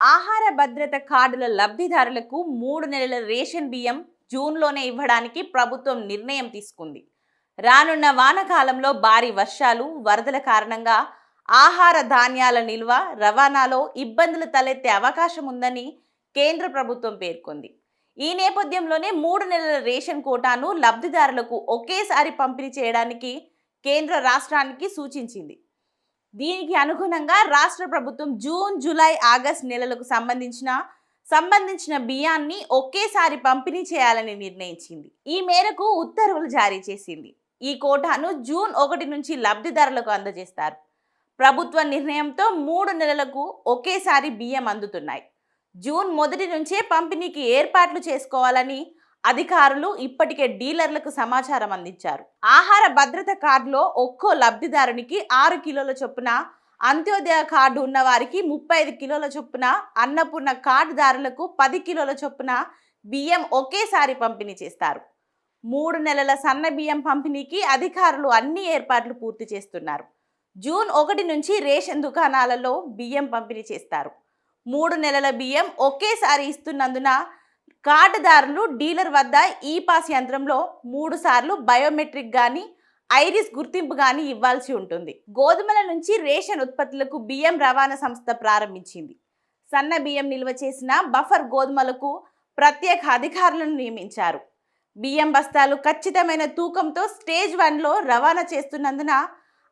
ఆహార భద్రత కార్డుల లబ్ధిదారులకు మూడు నెలల రేషన్ బియ్యం జూన్లోనే ఇవ్వడానికి ప్రభుత్వం నిర్ణయం తీసుకుంది. రానున్న వానకాలంలో భారీ వర్షాలు వరదల కారణంగా ఆహార ధాన్యాల నిల్వ రవాణాలో ఇబ్బందులు తలెత్తే అవకాశం ఉందని కేంద్ర ప్రభుత్వం పేర్కొంది. ఈ నేపథ్యంలోనే మూడు నెలల రేషన్ కోటాను లబ్ధిదారులకు ఒకేసారి పంపిణీ చేయడానికి కేంద్ర రాష్ట్రానికి సూచించింది. దీనికి అనుగుణంగా రాష్ట్ర ప్రభుత్వం జూన్ జూలై ఆగస్ట్ నెలలకు సంబంధించిన సంబంధించిన బియ్యాన్ని ఒకేసారి పంపిణీ చేయాలని నిర్ణయించింది. ఈ మేరకు ఉత్తర్వులు జారీ చేసింది. ఈ కోటాను జూన్ ఒకటి నుంచి లబ్ధిదారులకు అందజేస్తారు. ప్రభుత్వ నిర్ణయంతో మూడు నెలలకు ఒకేసారి బియ్యం అందుతున్నాయి. జూన్ మొదటి నుంచే పంపిణీకి ఏర్పాట్లు చేసుకోవాలని అధికారులు ఇప్పటికే డీలర్లకు సమాచారం అందించారు. ఆహార భద్రత కార్డులో ఒక్కో లబ్ధిదారునికి ఆరు కిలోల చొప్పున అంత్యోదయ కార్డు ఉన్న వారికి ముప్పై ఐదు కిలోల చొప్పున అన్నపూర్ణ కార్డుదారులకు పది కిలోల చొప్పున బియ్యం ఒకేసారి పంపిణీ చేస్తారు. మూడు నెలల సన్న బియ్యం పంపిణీకి అధికారులు అన్ని ఏర్పాట్లు పూర్తి చేస్తున్నారు. జూన్ ఒకటి నుంచి రేషన్ దుకాణాలలో బియ్యం పంపిణీ చేస్తారు. మూడు నెలల బియ్యం ఒకేసారి ఇస్తున్నందున కార్డుదారులు డీలర్ వద్ద ఈ పాస్ యంత్రంలో మూడు సార్లు బయోమెట్రిక్ కానీ ఐరిస్ గుర్తింపు కానీ ఇవ్వాల్సి ఉంటుంది. గోధుమల నుంచి రేషన్ ఉత్పత్తులకు బియ్యం రవాణా సంస్థ ప్రారంభించింది. సన్న బియ్యం నిల్వ చేసిన బఫర్ గోధుమలకు ప్రత్యేక అధికారులను నియమించారు. బియ్యం బస్తాలు ఖచ్చితమైన తూకంతో స్టేజ్ వన్లో రవాణా చేస్తున్నందున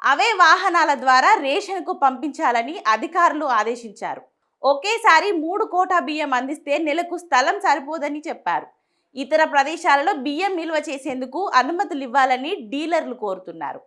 అవే వాహనాల ద్వారా రేషన్కు పంపించాలని అధికారులు ఆదేశించారు. ఒకేసారి మూడు కోటా బియ్యం అందిస్తే నెలకు స్థలం సరిపోదని చెప్పారు. ఇతర ప్రదేశాలలో బియ్యం నిల్వ చేసేందుకు అనుమతులు ఇవ్వాలని డీలర్లు కోరుతున్నారు.